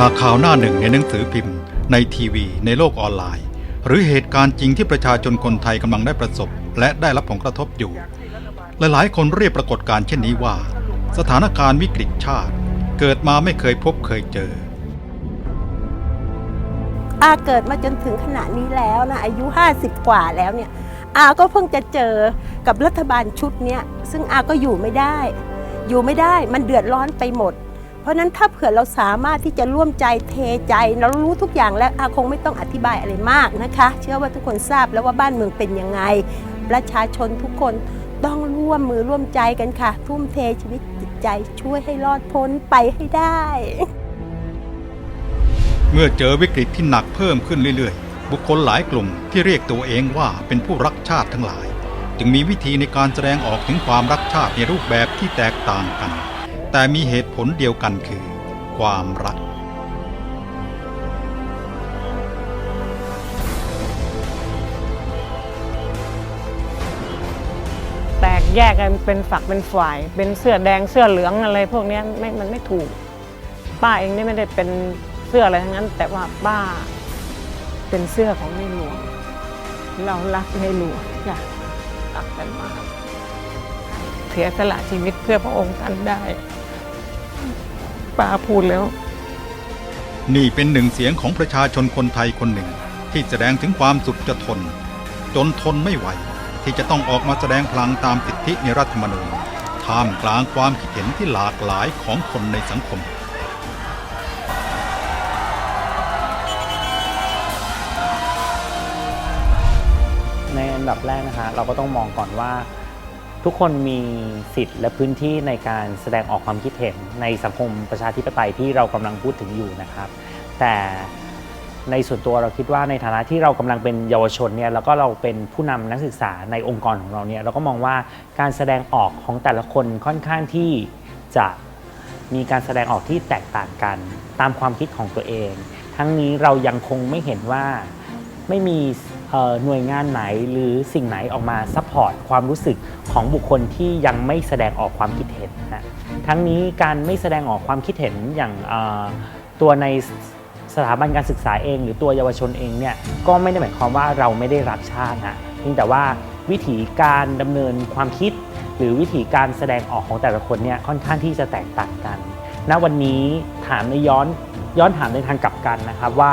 จากข่าวหน้าหนึ่งในหนังสือพิมพ์ ในทีวี ในโลกออนไลน์ หรือเหตุการณ์จริงที่ประชาชนคนไทยกำลังได้ประสบ และได้รับผลกระทบอยู่ หลายๆ คนเรียกปรากฏการณ์เช่นนี้ว่า สถานการณ์วิกฤตชาติ เกิดมาไม่เคยพบเคยเจออาเกิดมาจนถึงขณะนี้แล้วนะอายุ 50 กว่าแล้วเนี่ยอาก็เพิ่งจะเจอกับรัฐบาลชุดเนี้ยซึ่งอาก็อยู่ไม่ได้ อยู่ไม่ได้มันเดือดร้อนไปหมด เพราะนั้นถ้าเผื่อเราสามารถที่จะร่วมใจเทใจเรารู้ทุกอย่างแล้วอาคงไม่ต้องอธิบายอะไรมากนะคะ เชื่อว่าทุกคนทราบแล้วว่าบ้านเมืองเป็นยังไง ประชาชนทุกคนต้องร่วมมือร่วมใจกันค่ะ ทุ่มเทชีวิตจิตใจช่วยให้รอดพ้นไปให้ได้ เมื่อเจอวิกฤตที่หนักเพิ่มขึ้นเรื่อยๆ บุคคลหลายกลุ่มที่เรียกตัวเองว่าเป็นผู้รักชาติทั้งหลาย จึงมีวิธีในการแสดงออกถึงความรักชาติในรูปแบบที่แตกต่างกัน แต่มีเหตุผลเดียวกันคือ ความรัก แตกแยกกันเป็นฝักเป็นฝ่าย เป็นเสื้อแดงเสื้อเหลืองอะไรพวกเนี้ยไม่มันไม่ถูก ป้าเองนี่ไม่ได้เป็นเสื้ออะไรทั้งนั้น แต่ว่าป้าเป็นเสื้อของในหลวง เรารักในหลวงจ้ะรักกันมากเสียสละชีวิตเพื่อพระองค์ท่านได้ ป้าพูดแล้ว นี่เป็นหนึ่งเสียงของประชาชนคนไทยคนหนึ่ง ที่แสดงถึงความสุดจะทน จนทนไม่ไหว ที่จะต้องออกมาแสดงพลังตามสิทธิในรัฐธรรมนูญท่ามกลางความคิดเห็นที่หลากหลายของคนในสังคมในอันดับแรกนะฮะเราก็ต้องมองก่อนว่า ทุกคนมีสิทธิ์และพื้นที่ในการแสดงออกความคิดเห็นในสังคมประชาธิปไตยที่เรากำลังพูดถึงอยู่นะครับ แต่ในส่วนตัวเราคิดว่าในฐานะที่เรากำลังเป็นเยาวชนเนี่ยแล้วก็เราเป็นผู้นำนักศึกษาในองค์กรของเราเนี่ยเราก็มองว่าการแสดงออกของแต่ละคนค่อนข้างที่จะมีการแสดงออกที่แตกต่างกันตามความคิดของตัวเอง ทั้งนี้เรายังคงไม่เห็นว่าไม่มี หน่วยงานไหนหรือสิ่งไหนออกมาซัพพอร์ตความรู้สึกของบุคคลที่ยังไม่แสดงออกความคิดเห็นนะทั้งนี้การไม่แสดงออกความคิดเห็นอย่างตัวในสถาบันการศึกษาเอง หรือตัวเยาวชนเองเนี่ยก็ไม่ได้หมายความว่าเราไม่ได้รักชาตินะเพียงแต่ว่าวิธีการดำเนินความคิด หรือวิธีการแสดงออกของแต่ละคนเนี่ยค่อนข้างที่จะแตกต่างกันณวันนี้ถามในย้อนย้อนถามในทางกลับกันนะครับว่า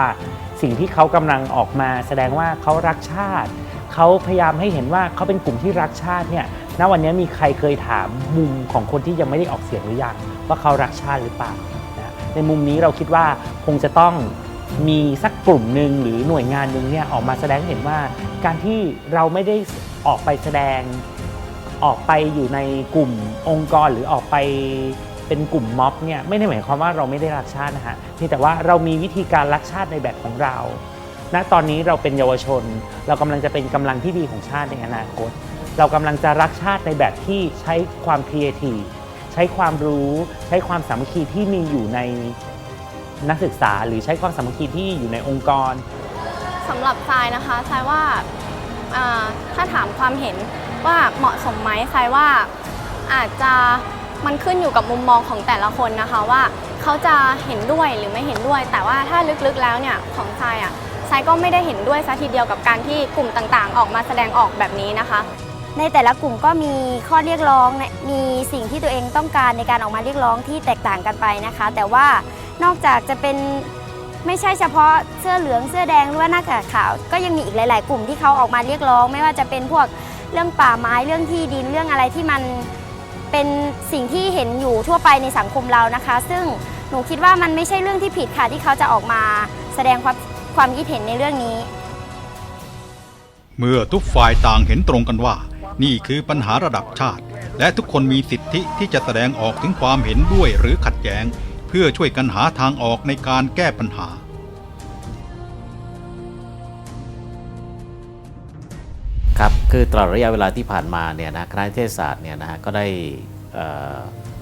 สิ่งที่เขากำลังออกมา แสดงว่าเขารักชาติ เขาพยายามให้เห็นว่าเขาเป็นกลุ่มที่รักชาติเนี่ยณวันนี้มีใครเคยถามมุมของคนที่ยังไม่ได้ออกเสียงหรือยังว่าเขารักชาติหรือเปล่านะในมุมนี้เราคิดว่าคงจะต้องมีสักกลุ่มหนึ่งหรือหน่วยงานหนึ่งเนี่ยออกมาแสดงเห็นว่า การที่เราไม่ได้ออกไปแสดงออกไปอยู่ในกลุ่มองค์กรหรือออกไป เป็นกลุ่มม็อบเนี่ยไม่ได้หมายความว่าเราไม่ได้รักชาตินะฮะเพียงแต่ว่าเรามีวิธีการรักชาติในแบบของเราณตอนนี้เราเป็นเยาวชน เรากำลังจะเป็นกำลังที่ดีของชาติในอนาคต เรากำลังจะรักชาติในแบบที่ใช้ความครีเอทีฟใช้ความรู้ ใช้ความสามัคคีที่มีอยู่ในนักศึกษา หรือใช้ความสามัคคีที่อยู่ในองค์กรสำหรับทรายนะคะทรายว่าถ้าถามความเห็นว่าเหมาะสมไหมทรายว่าอาจจะ มันขึ้นอยู่กับมุมมองของแต่ละคนนะคะว่าเขาจะเห็นด้วยหรือไม่เห็นด้วย แต่ว่าถ้าลึกๆแล้วเนี่ยของทรายอะทรายก็ไม่ได้เห็นด้วยซะทีเดียวกับการที่กลุ่มต่างๆ ออกมาแสดงออกแบบนี้นะคะ ในแต่ละกลุ่มก็มีข้อเรียกร้องเนี่ยมีสิ่งที่ตัวเองต้องการในการออกมาเรียกร้องที่แตกต่างกันไปนะคะ แต่ว่านอกจากจะเป็นไม่ใช่เฉพาะเสื้อเหลืองเสื้อแดงหรือว่าหน้ากากขาว ก็ยังมีอีกหลาย ๆ กลุ่มที่เขาออกมาเรียกร้อง ไม่ว่าจะเป็นพวกเรื่องป่าไม้เรื่องที่ดินเรื่องอะไรที่มัน เป็นสิ่งที่เห็นอยู่ทั่วไปในสังคมเรานะคะ ซึ่งหนูคิดว่ามันไม่ใช่เรื่องที่ผิดค่ะที่เขาจะออกมาแสดงความความคิดเห็นในเรื่องนี้ เมื่อทุกฝ่ายต่างเห็นตรงกันว่า นี่คือปัญหาระดับชาติ และทุกคนมีสิทธิที่จะแสดงออกถึงความเห็นด้วยหรือขัดแย้ง เพื่อช่วยกันหาทางออกในการแก้ปัญหา ครับคือตลอดระยะเวลาที่ผ่านมาเนี่ยนะคณะนิเทศศาสตร์เนี่ยนะฮะก็ได้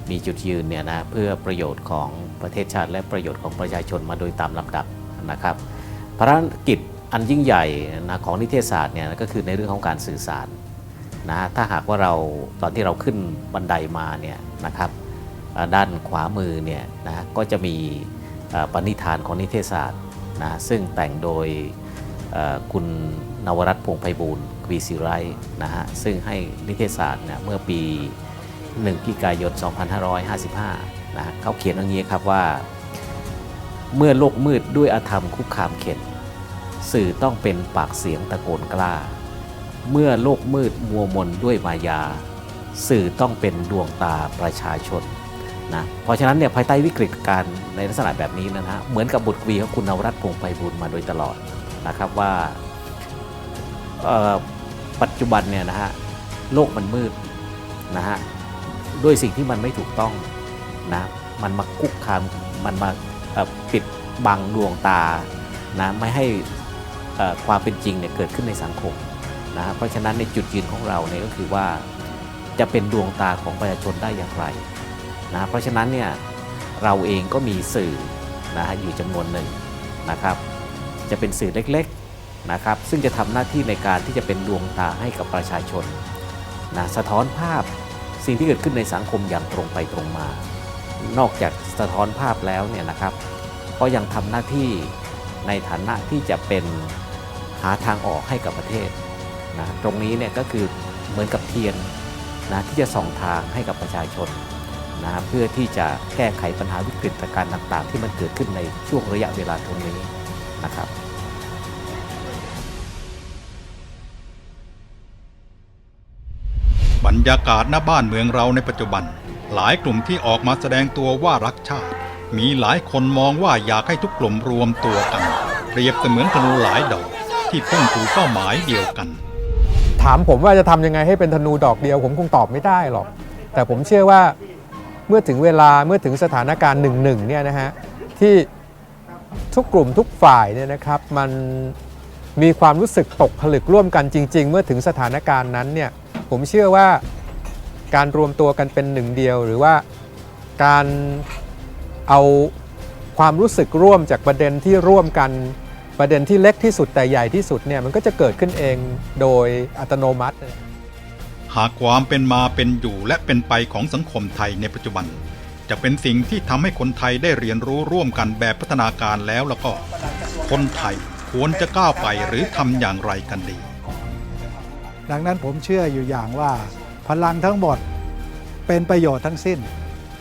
มีจุดยืนเนี่ยนะเพื่อประโยชน์ของประเทศชาติ และประโยชน์ของประชาชนมาโดยตามลำดับนะครับภารกิจอันยิ่งใหญ่นะของนิเทศศาสตร์เนี่ยก็คือในเรื่องของการสื่อสารนะถ้าหากว่าเราตอนที่เราขึ้นบันไดมาเนี่ยนะครับด้านขวามือเนี่ยนะก็จะมีปณิธานของนิเทศศาสตร์นะซึ่งแต่งโดยคุณนวรัตน์พงไพบูลย์ วีศิไรนะฮะซึ่งให้นิเทศศาสตร์เนี่ยเมื่อปี1พฤศจิกายน 2555นะฮะเขาเขียนอย่างนี้ครับว่า เมื่อโลกมืดด้วยอาธรรมคุกคามเข็นสื่อต้องเป็นปากเสียงตะโกนกล้า เมื่อโลกมืดมัวมนด้วยมายา สื่อต้องเป็นดวงตาประชาชนนะเพราะฉะนั้นเนี่ยภายใต้วิกฤตการณ์ในลักษณะแบบนี้นะฮะเหมือนกับบทกวีของคุณนวรัตน์พงไพบูลมาโดยตลอดนะครับว่าเอ่อ ปัจจุบันเนี่ยนะฮะโลกมันมืดนะฮะด้วยสิ่งที่มันไม่ถูกต้องนะมันมาคุกคามมันมาปิดบังดวงตานะไม่ให้ความเป็นจริงเนี่ยเกิดขึ้นในสังคมนะเพราะฉะนั้นในจุดยืนของเราเนี่ยก็คือว่าจะเป็นดวงตาของประชาชนได้อย่างไรนะเพราะฉะนั้นเนี่ยเราเองก็มีสื่อนะฮะอยู่จำนวนหนึ่งนะครับ จะเป็นสื่อเล็ก นะครับ ซึ่งจะทำหน้าที่ในการที่จะเป็นดวงตาให้กับประชาชนนะสะท้อนภาพสิ่งที่เกิดขึ้นในสังคมอย่างตรงไปตรงมา นอกจากสะท้อนภาพแล้วเนี่ยนะครับ ก็ยังทำหน้าที่ในฐานะที่จะเป็นหาทางออกให้กับประเทศนะตรงนี้เนี่ยก็คือเหมือนกับเทียนนะที่จะส่องทางให้กับประชาชนนะเพื่อที่จะแก้ไขปัญหาวิกฤตการณ์ต่าง ๆ ที่มันเกิดขึ้นในช่วงระยะเวลาตรงนี้นะครับ รรยากาศหน้าบ้านเมืองเราในปัจจุบัน หลายกลุ่มที่ออกมาแสดงตัวว่ารักชาติ มีหลายคนมองว่าอยากให้ทุกกลุ่มรวมตัวกัน เปรียบเสมือนธนูหลายดอก ที่พุ่งสู่เป้าหมายเดียวกัน ถามผมว่าจะทำยังไงให้เป็นธนูดอกเดียว ผมคงตอบไม่ได้หรอก แต่ผมเชื่อว่าเมื่อถึงเวลาเมื่อถึงสถานการณ์หนึ่งหนึ่งเนี่ยนะฮะที่ทุกกลุ่มทุกฝ่ายเนี่ยนะครับมันมีความรู้สึกตกผลึกร่วมกันจริง ๆ เมื่อถึงสถานการณ์นั้นเนี่ย ผมเชื่อว่าการรวมตัวกันเป็นหนึ่งเดียว หรือว่าการเอาความรู้สึกร่วมจากประเด็นที่ร่วมกันประเด็นที่เล็กที่สุดแต่ใหญ่ที่สุดเนี่ยมันก็จะเกิดขึ้นเองโดยอัตโนมัติ หากความเป็นมาเป็นอยู่และเป็นไปของสังคมไทยในปัจจุบัน จะเป็นสิ่งที่ทำให้คนไทยได้เรียนรู้ร่วมกันแบบพัฒนาการแล้วแล้วก็ คนไทยควรจะก้าวไปหรือทำอย่างไรกันดี ดังนั้นผมเชื่ออยู่อย่างว่าพลังทั้งหมดเป็นประโยชน์ทั้งสิ้น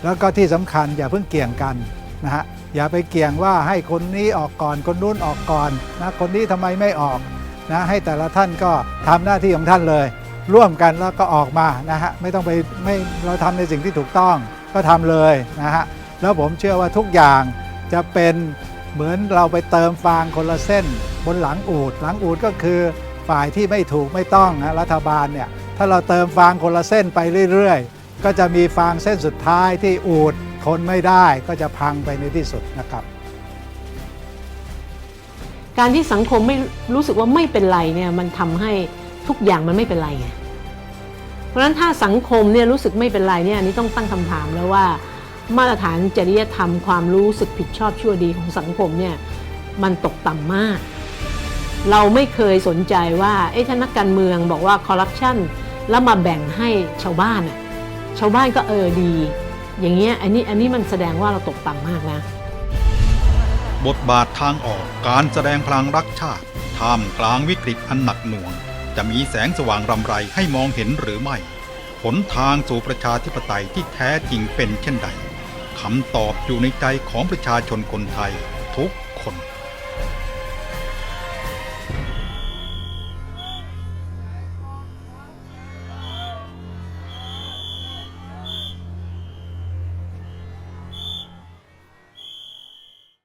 แล้วก็ที่สำคัญอย่าเพิ่งเกี่ยงกันนะฮะอย่าไปเกี่ยงว่าให้คนนี้ออกก่อนคนนู้นออกก่อนนะคนนี้ทำไมไม่ออกนะให้แต่ละท่านก็ทำหน้าที่ของท่านเลย ร่วมกันแล้วก็ออกมานะฮะไม่ต้องไปไม่เราทำในสิ่งที่ถูกต้องก็ทำเลยนะฮะแล้วผมเชื่อว่าทุกอย่างจะเป็นเหมือนเราไปเติมฟางคนละเส้น บนหลังอูดหลังอูดก็คือ ฝ่ายที่ไม่ถูกไม่ต้องนะรัฐบาลเนี่ยถ้าเราเติมฟางคนละเส้นไปเรื่อยๆ ก็จะมีฟางเส้นสุดท้ายที่อูดทนไม่ได้ก็จะพังไปในที่สุดนะครับ การที่สังคมไม่รู้สึกว่าไม่เป็นไรเนี่ยมันทำให้ทุกอย่างมันไม่เป็นไรไงเพราะฉะนั้นถ้าสังคมเนี่ยรู้สึกไม่เป็นไรเนี่ยอันนี้ต้องตั้งคำถามแล้วว่า มาตรฐานจริยธรรมความรู้สึกผิดชอบชั่วดีของสังคมเนี่ยมันตกต่ำมาก เราไม่เคยสนใจว่าเอ้ถ้านักการเมืองบอกว่าคอร์รัปชันแล้วมาแบ่งให้ชาวบ้านอะชาวบ้านก็เออดี อย่างเงี้ยอันนี้อันนี้มันแสดงว่าเราตกต่ำมากนะ บทบาททางออกการแสดงพลังรักชาติท่ามกลางวิกฤตอันหนักหน่วง จะมีแสงสว่างรำไรให้มองเห็นหรือไม่หนทางสู่ประชาธิปไตยที่แท้จริงเป็นเช่นใดคำตอบอยู่ในใจของประชาชนคนไทยทุก